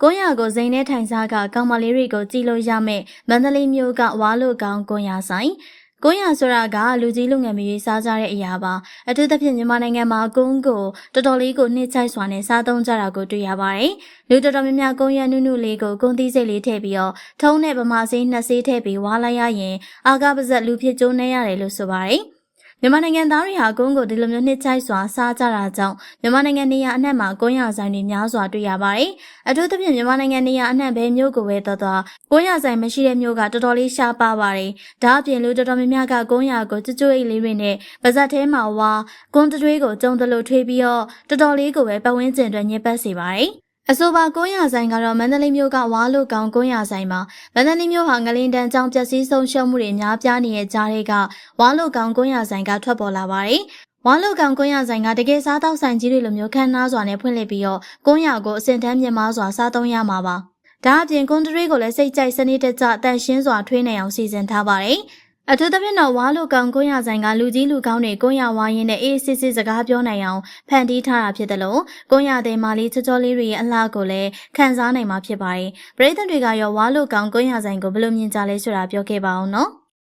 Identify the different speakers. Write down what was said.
Speaker 1: ။ကိုရကိုစိန်နဲ့ထိုင်စားကကောင်မလေးတွေကိုကြည်လို့ရမယ်မန္တလေးမြို့ကဝါလို့ကောင်းကိုရဆိုင်။ကိုရဆိုတာကလူကြီးလူငယ်မျိုးစားကြတဲ့အရာပါအထူးသဖြင့်မြန်မာနိုင်ငံမှာကုန်းကိုတော်တော်လေးကိုနှိမ့်ချိုက်စွာနဲ့စားသုံးကြတာကိုတွေ့ရပါတယ်လူတော်တော်များများကုန်းရနုနုလေးကိုကုန်းသီးစိတ်လေးထည့်ပြီးတော့ထုံးနဲ့ပမာစိမ်းနှစ်ဆေးထည့်ပြီးဝါလိုက်ရရင်အာကပါဇက်လူဖြစ်ကျိုးနေရတယ်လို့ဆိုပါတယ် မြန်မာနိုင်ငံသားတွေဟာကုန်းကိုဒီလိုမျိုးနှစ်ချိုက်စွာစားကြတာကြောင့်မြန်မာနိုင်ငံနေရာအနှံ့မှာကုန်းရဆိုင်တွေများစွာတွေ့ရပါတယ်။အထူးသဖြင့်မြန်မာနိုင်ငံနေရာအနှံ့ပဲမြို့ကိုပဲတော်တော်ကုန်းရဆိုင်မရှိတဲ့မြို့ကတော်တော်လေးရှားပါပါတယ်။ဒါအပြင်လူတော်တော်များများကကုန်းရကိုကြွကြွအိတ်လေးတွေနဲ့ပါဇက်ထဲမှာဝါကုန်းတွေးကိုကြုံတလို့ထွေးပြီးတော့တော်တော်လေးကိုပဲပတ်ဝန်းကျင်အတွက်ညစ်ပတ်စေပါတယ်။ အဆိုပါကုန်းရဆိုင်ကတော့မန္တလေးမြို့ကဝါလို့ကောင်းကုန်းရဆိုင်မှာမန္တလေးမြို့ဟာငလင်တန်းကြောင့်ပျက်စီးဆုံးရှုံးမှုတွေများပြားနေတဲ့ကြားတွေကဝါလို့ကောင်းကုန်းရဆိုင်ကထွက်ပေါ်လာပါတယ်။ဝါလုကောင်ကွန်းရဆိုင်ကတကယ်စားတောက်ဆိုင်ကြီးတွေလိုမျိုးခန်းနာစွာနဲ့ဖွင့်လှစ်ပြီးတော့ကွန်းရကိုအစင်တန်းမြင့်မားစွာစားသုံးရမှာပါ။ဒါအပြင်ကွန်တရီကိုလည်းစိတ်ကြိုက်စနစ်တကျတန်ရှင်းစွာထွေးနေအောင်စီစဉ်ထားပါတယ်။ အထူးသဖြင့်တော့ဝါလုကောင်ကွန်းရဆိုင်ကလူကြီးလူကောင်းတွေကွန်းရဝါရင်နဲ့အေးစစ်စစ်စကားပြောနိုင်အောင်ဖန်တီးထားတာဖြစ်တယ်လို့ကွန်းရတဲ့မာလေးချောချောလေးတွေရဲ့အလှကိုလည်းခံစားနိုင်မှာဖြစ်ပါတယ်။ပရိသတ်တွေကရောဝါလုကောင်ကွန်းရဆိုင်ကိုဘယ်လိုမြင်ကြလဲဆိုတာပြောခဲ့ပါအောင်နော်။